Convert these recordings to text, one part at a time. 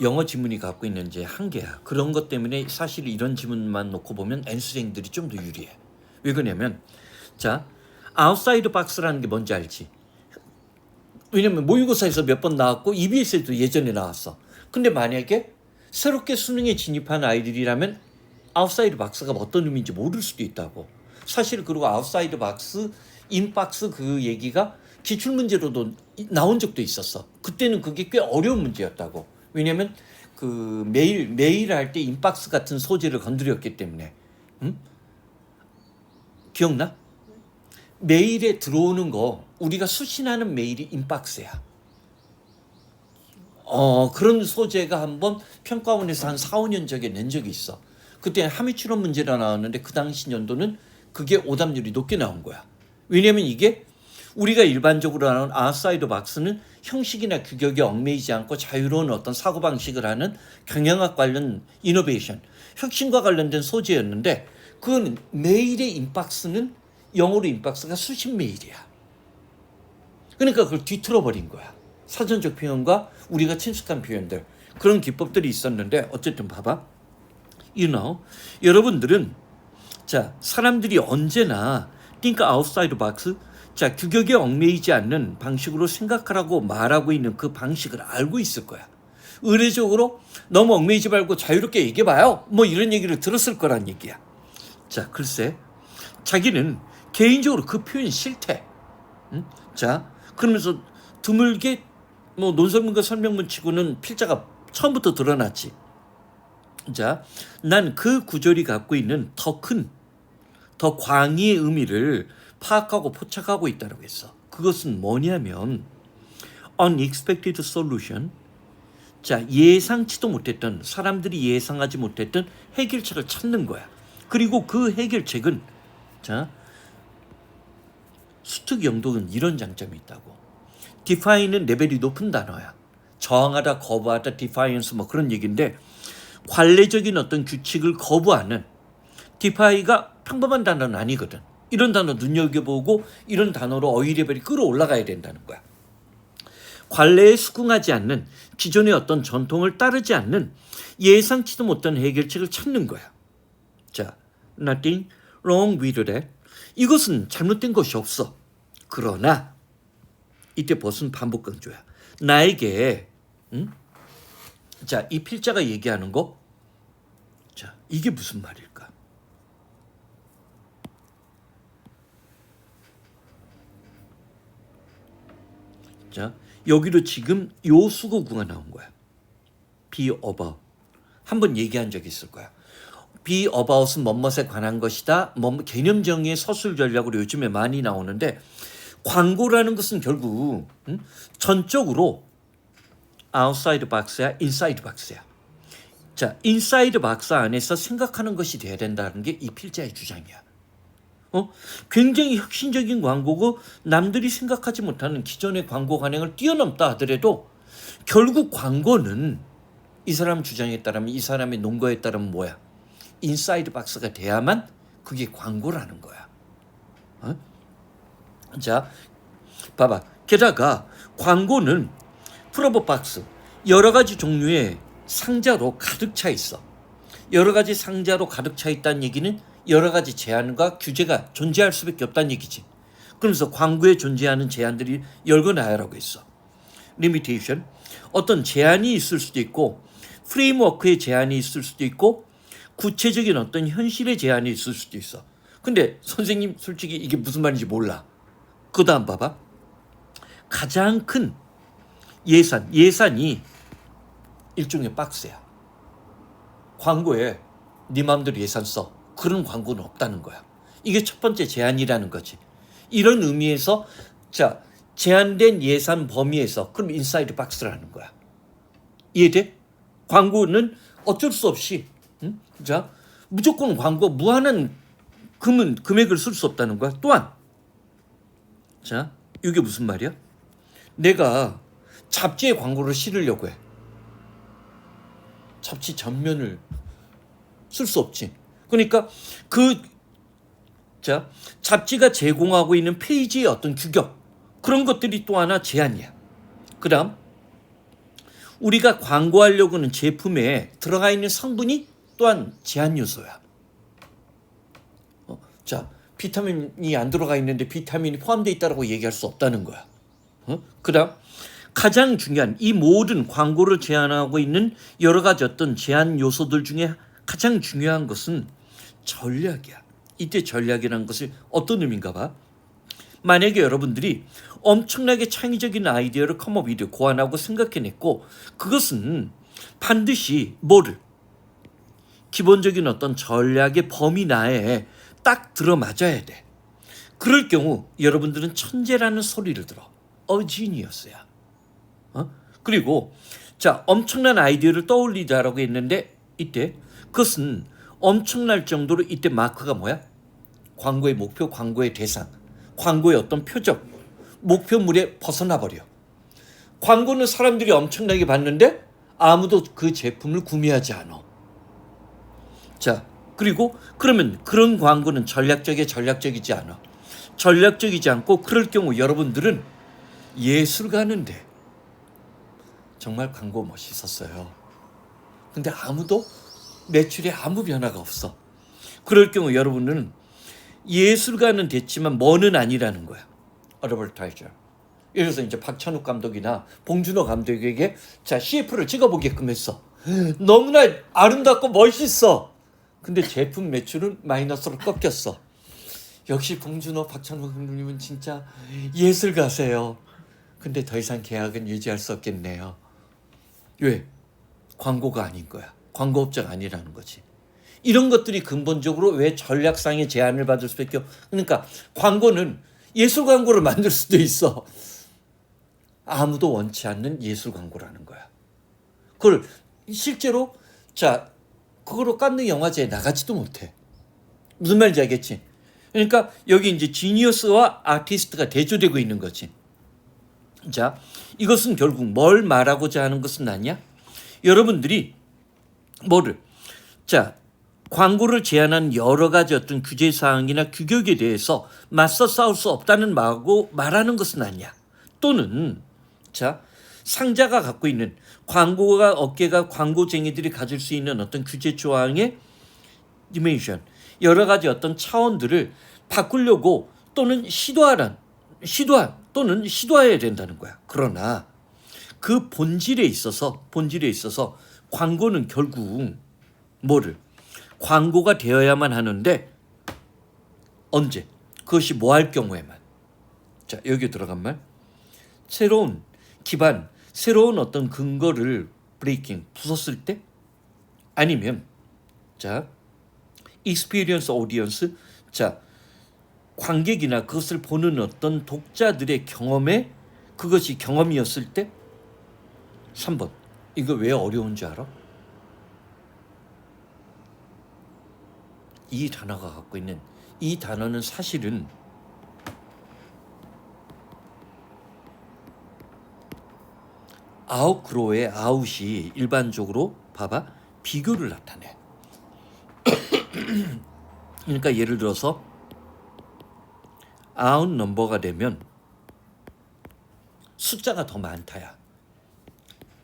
영어 지문이 갖고 있는 이제 한계야. 그런 것 때문에 사실 이런 지문만 놓고 보면 N수생들이 좀 더 유리해. 왜 그러냐면 자 아웃사이드 박스라는 게 뭔지 알지? 왜냐면 모의고사에서 몇 번 나왔고 EBS에도 예전에 나왔어. 근데 만약에 새롭게 수능에 진입한 아이들이라면 아웃사이드 박스가 어떤 의미인지 모를 수도 있다고. 사실 그리고 아웃사이드 박스, 인박스 그 얘기가 기출 문제로도 이- 나온 적도 있었어. 그때는 그게 꽤 어려운 문제였다고. 왜냐면 그 메일 메일 할 때 인박스 같은 소재를 건드렸기 때문에. 응? 기억나? 메일에 들어오는 거 우리가 수신하는 메일이 인박스야. 어 그런 소재가 한번 평가원에서 한 4, 5년 전에 낸 적이 있어. 그때 함의 출원 문제가 나왔는데 그 당시 연도는 그게 오답률이 높게 나온 거야. 왜냐면 이게 우리가 일반적으로 하는 아웃사이드 박스는 형식이나 규격에 얽매이지 않고 자유로운 어떤 사고방식을 하는 경영학 관련 이노베이션, 혁신과 관련된 소재였는데 그건 메일의 인박스는 영어로 인박스가 수십 메일이야. 그러니까 그걸 뒤틀어 버린 거야. 사전적 표현과 우리가 친숙한 표현들 그런 기법들이 있었는데 어쨌든 봐봐. You know, 여러분들은 자 사람들이 언제나 think outside box 자 규격에 얽매이지 않는 방식으로 생각하라고 말하고 있는 그 방식을 알고 있을 거야. 의례적으로 너무 얽매이지 말고 자유롭게 얘기해봐요. 뭐 이런 얘기를 들었을 거란 얘기야. 자 글쎄 자기는 개인적으로 그 표현 싫대. 응? 자 그러면서 드물게 뭐 논설문과 설명문 치고는 필자가 처음부터 드러났지. 자, 난 그 구절이 갖고 있는 더 큰, 더 광의의 의미를 파악하고 포착하고 있다고 했어. 그것은 뭐냐면 unexpected solution. 자, 예상치도 못했던 사람들이 예상하지 못했던 해결책을 찾는 거야. 그리고 그 해결책은 자, 수특 영동은 이런 장점이 있다고. define은 레벨이 높은 단어야. 저항하다, 거부하다, defiance 뭐 그런 얘기인데 관례적인 어떤 규칙을 거부하는 defy가 평범한 단어는 아니거든. 이런 단어 눈여겨보고 이런 단어로 어휘 레벨이 끌어올라가야 된다는 거야. 관례에 수긍하지 않는 기존의 어떤 전통을 따르지 않는 예상치도 못한 해결책을 찾는 거야. 자, nothing wrong with that. 이것은 잘못된 것이 없어. 그러나 이때 벗은 반복 강조야. 나에게 응? 자, 이 필자가 얘기하는 거 자, 이게 무슨 말일까? 자, 여기로 지금 요 수거구가 나온 거야. be about. 한번 얘기한 적이 있을 거야. be about은 뭐뭇에 관한 것이다. 뭐 개념 정의의 서술 전략으로 요즘에 많이 나오는데 광고라는 것은 결국 음? 전적으로 outside box야, inside box야. 자, inside box 안에서 생각하는 것이 돼야 된다는 게 이 필자의 주장이야. 어? 굉장히 혁신적인 광고고 남들이 생각하지 못하는 기존의 광고 관행을 뛰어넘다 하더라도 결국 광고는 이 사람 주장에 따르면 이 사람의 논거에 따르면 뭐야? 인사이드 박스가 돼야만 그게 광고라는 거야. 어? 자, 봐봐. 게다가 광고는 프로버 박스 여러 가지 종류의 상자로 가득 차 있어. 여러 가지 상자로 가득 차 있다는 얘기는 여러 가지 제한과 규제가 존재할 수밖에 없다는 얘기지. 그러면서 광고에 존재하는 제한들이 열거나야라고 했어. 리미테이션 어떤 제한이 있을 수도 있고 프레임워크의 제한이 있을 수도 있고 구체적인 어떤 현실의 제한이 있을 수도 있어. 근데 선생님 솔직히 이게 무슨 말인지 몰라. 그 다음 봐봐. 가장 큰 예산, 예산이 일종의 박스야. 광고에 네 마음대로 예산 써. 그런 광고는 없다는 거야. 이게 첫 번째 제한이라는 거지. 이런 의미에서 자 제한된 예산 범위에서 그럼 인사이드 박스라는 거야. 이해돼? 광고는 어쩔 수 없이 응? 자 무조건 광고 무한한 금은 금액을 쓸 수 없다는 거야. 또한 자 이게 무슨 말이야? 내가 잡지에 광고를 실으려고 해. 잡지 전면을 쓸 수 없지. 그러니까 그 자, 잡지가 제공하고 있는 페이지의 어떤 규격 그런 것들이 또 하나 제한이야. 그다음 우리가 광고하려고 하는 제품에 들어가 있는 성분이 또한 제한 요소야. 어, 자, 비타민이 안 들어가 있는데 비타민이 포함되어 있다고 얘기할 수 없다는 거야. 어? 그다음 가장 중요한 이 모든 광고를 제한하고 있는 여러 가지 어떤 제한 요소들 중에 가장 중요한 것은 전략이야. 이때 전략이라는 것이 어떤 의미인가 봐. 만약에 여러분들이 엄청나게 창의적인 아이디어를 컴업이를 고안하고 생각해냈고 그것은 반드시 뭐를 기본적인 어떤 전략의 범위 나에 딱 들어맞아야 돼. 그럴 경우 여러분들은 천재라는 소리를 들어. 어지니어스야. 어? 그리고 자 엄청난 아이디어를 떠올리자라고 했는데 이때 그것은 엄청날 정도로 이때 마크가 뭐야? 광고의 목표, 광고의 대상, 광고의 어떤 표적, 목표물에 벗어나 버려. 광고는 사람들이 엄청나게 봤는데 아무도 그 제품을 구매하지 않아. 자, 그리고 그러면 그런 광고는 전략적이 전략적이지 않아. 전략적이지 않고 그럴 경우 여러분들은 예술가는데 정말 광고 멋있었어요. 근데 아무도 매출에 아무 변화가 없어. 그럴 경우 여러분은 예술가는 됐지만 뭐는 아니라는 거야. 어드버타이저. 들어서 이제 박찬욱 감독이나 봉준호 감독에게 자 CF를 찍어보게끔 했어. 너무나 아름답고 멋있어. 근데 제품 매출은 마이너스로 꺾였어. 역시 봉준호, 박찬욱 감독님은 진짜 예술가세요. 근데 더 이상 계약은 유지할 수 없겠네요. 왜? 광고가 아닌 거야. 광고업자가 아니라는 거지. 이런 것들이 근본적으로 왜 전략상의 제한을 받을 수밖에 없. 그러니까 광고는 예술 광고를 만들 수도 있어. 아무도 원치 않는 예술 광고라는 거야. 그걸 실제로 자 그거로 깐느 영화제에 나가지도 못해. 무슨 말인지 알겠지? 그러니까 여기 이제 지니어스와 아티스트가 대조되고 있는 거지. 자, 이것은 결국 뭘 말하고자 하는 것은 아니야? 여러분들이 뭐를 자 광고를 제한한 여러 가지 어떤 규제 사항이나 규격에 대해서 맞서 싸울 수 없다는 말고 말하는 것은 아니야. 또는 자 상자가 갖고 있는 광고가 업계가 광고쟁이들이 가질 수 있는 어떤 규제 조항의 디멘션 여러 가지 어떤 차원들을 바꾸려고 또는 시도하란 시도한 또는 시도해야 된다는 거야. 그러나 그 본질에 있어서 본질에 있어서 광고는 결국 뭐를? 광고가 되어야만 하는데 언제? 그것이 뭐 할 경우에만. 자 여기 들어간 말. 새로운 기반 새로운 어떤 근거를 브레이킹 부쉈을 때? 아니면 자 익스피리언스 오디언스 자 관객이나 그것을 보는 어떤 독자들의 경험에 그것이 경험이었을 때? 3번 이거 왜 어려운 줄 알아? 이 단어가 갖고 있는 이 단어는 사실은 아웃그로의 아웃이 일반적으로 봐봐 비교를 나타내. 그러니까 예를 들어서 아웃 넘버가 되면 숫자가 더 많다야.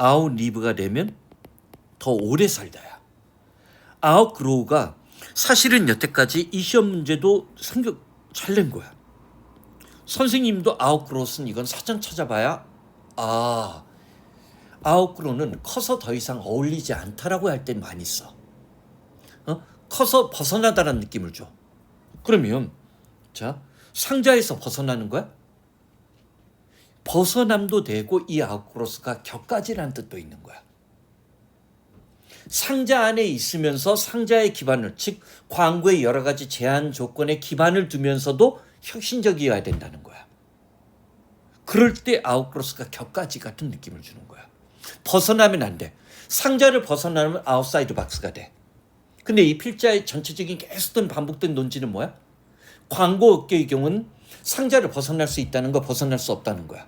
아웃 리브가 되면 더 오래 살다야. 아웃 그로우가 사실은 여태까지 이 시험 문제도 성격 잘 낸 거야. 선생님도 아웃 그로우는 이건 사전 찾아봐야 아 아웃 그로우는 커서 더 이상 어울리지 않다라고 할때 많이 써. 어? 커서 벗어나다라는 느낌을 줘. 그러면 자 상자에서 벗어나는 거야? 벗어남도 되고 이 아웃크로스가 격가지라는 뜻도 있는 거야. 상자 안에 있으면서 상자의 기반을 즉 광고의 여러 가지 제한 조건에 기반을 두면서도 혁신적이어야 된다는 거야. 그럴 때 아웃크로스가 격가지 같은 느낌을 주는 거야. 벗어나면 안 돼. 상자를 벗어나면 아웃사이드 박스가 돼. 근데 이 필자의 전체적인 계속된 반복된 논지는 뭐야? 광고 업계의 경우는 상자를 벗어날 수 있다는 거 벗어날 수 없다는 거야.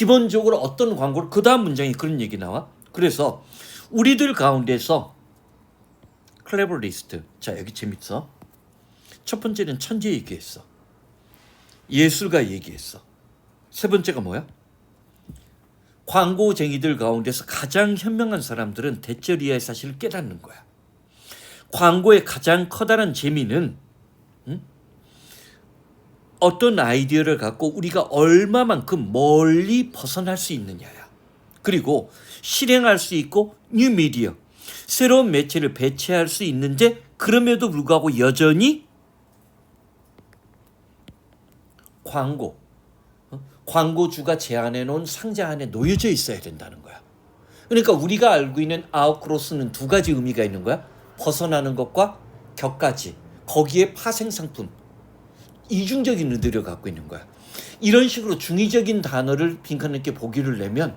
기본적으로 어떤 광고를 그 다음 문장에 그런 얘기 나와. 그래서 우리들 가운데서 클레버 리스트. 자 여기 재밌어. 첫 번째는 천재 얘기했어. 예술가 얘기했어. 세 번째가 뭐야? 광고쟁이들 가운데서 가장 현명한 사람들은 대처리아의 사실을 깨닫는 거야. 광고의 가장 커다란 재미는 음? 어떤 아이디어를 갖고 우리가 얼마만큼 멀리 벗어날 수 있느냐야. 그리고 실행할 수 있고 뉴 미디어 새로운 매체를 배치할 수 있는데 그럼에도 불구하고 여전히 광고 어? 광고주가 제안해 놓은 상자 안에 놓여져 있어야 된다는 거야. 그러니까 우리가 알고 있는 아웃크로스는 두 가지 의미가 있는 거야. 벗어나는 것과 격가지. 거기에 파생 상품. 이중적인 의도를 갖고 있는 거야. 이런 식으로 중의적인 단어를 빈칸님께 보기를 내면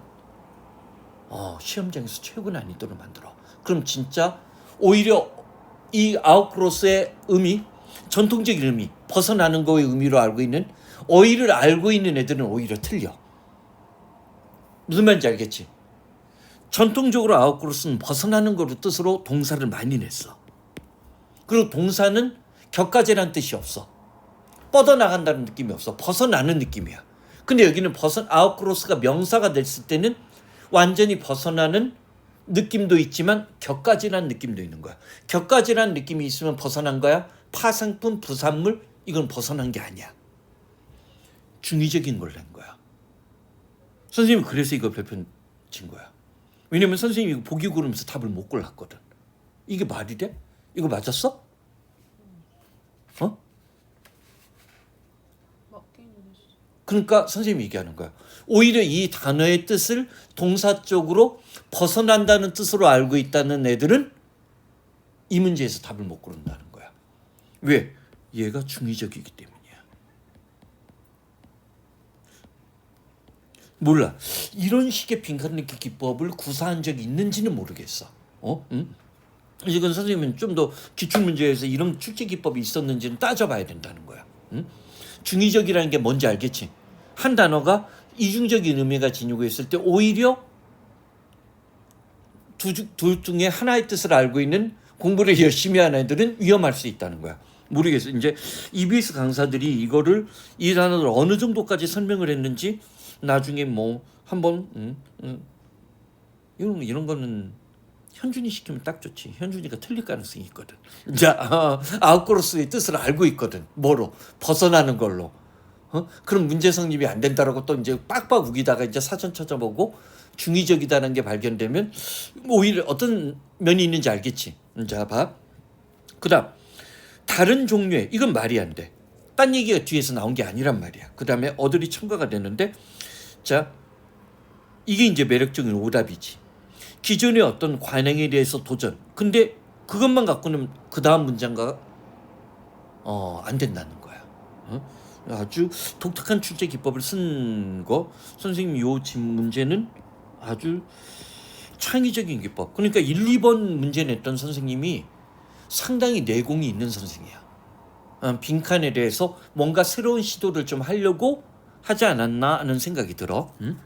어, 시험장에서 최고 난이도를 만들어. 그럼 진짜 오히려 이 아웃크로스의 의미, 전통적인 의미, 벗어나는 거의 의미로 알고 있는 어휘를 알고 있는 애들은 오히려 틀려. 무슨 말인지 알겠지? 전통적으로 아웃크로스는 벗어나는 거로 뜻으로 동사를 많이 냈어. 그리고 동사는 격가제란 뜻이 없어. 뻗어나간다는 느낌이 없어. 벗어나는 느낌이야. 근데 여기는 벗어 아웃크로스가 명사가 됐을 때는 완전히 벗어나는 느낌도 있지만 격가지란 느낌도 있는 거야. 격가지란 느낌이 있으면 벗어난 거야. 파상품, 부산물 이건 벗어난 게 아니야. 중의적인 걸 낸 거야. 선생님이 그래서 이거 별표 친 거야. 왜냐면 선생님이 보기 고르면서 답을 못 골랐거든. 이게 말이 돼? 이거 맞았어? 어? 맞기는 했어. 그러니까 선생님이 얘기하는 거야. 오히려 이 단어의 뜻을 동사 쪽으로 벗어난다는 뜻으로 알고 있다는 애들은 이 문제에서 답을 못 고른다는 거야. 왜? 얘가 중의적이기 때문이야. 몰라. 이런 식의 빈칸 넣기 기법을 구사한 적이 있는지는 모르겠어. 어? 응? 이건 선생님은 좀 더 기출 문제에서 이런 출제 기법이 있었는지는 따져봐야 된다는 거야. 응? 중의적이라는 게 뭔지 알겠지? 한 단어가 이중적인 의미가 지니고 있을 때 오히려 두, 주- 둘 중에 하나의 뜻을 알고 있는 공부를 열심히 하는 애들은 위험할 수 있다는 거야. 모르겠어. 이제 EBS 강사들이 이거를 이 단어를 어느 정도까지 설명을 했는지 나중에 뭐 한번 음, 음, 이런 이런 거는 현준이 시키면 딱 좋지. 현준이가 틀릴 가능성이 있거든. 자, 어, 아웃크로스의 뜻을 알고 있거든. 뭐로 벗어나는 걸로. 어? 그럼 문제 성립이 안 된다라고 또 이제 빡빡 우기다가 이제 사전 찾아보고 중의적이다는 게 발견되면 뭐 오히려 어떤 면이 있는지 알겠지. 자, 봐. 그다음 다른 종류의 이건 말이 안 돼. 딴 얘기가 뒤에서 나온 게 아니란 말이야. 그다음에 어들이 첨가가 되는데 자 이게 이제 매력적인 오답이지. 기존의 어떤 관행에 대해서 도전. 근데 그것만 갖고는 그 다음 문장과 어 안 된다는 거야. 어? 아주 독특한 출제 기법을 쓴 거. 선생님 요집 문제는 아주 창의적인 기법. 그러니까 1, 2번 문제 냈던 선생님이 상당히 내공이 있는 선생이야. 어, 빈칸에 대해서 뭔가 새로운 시도를 좀 하려고 하지 않았나 하는 생각이 들어. 음?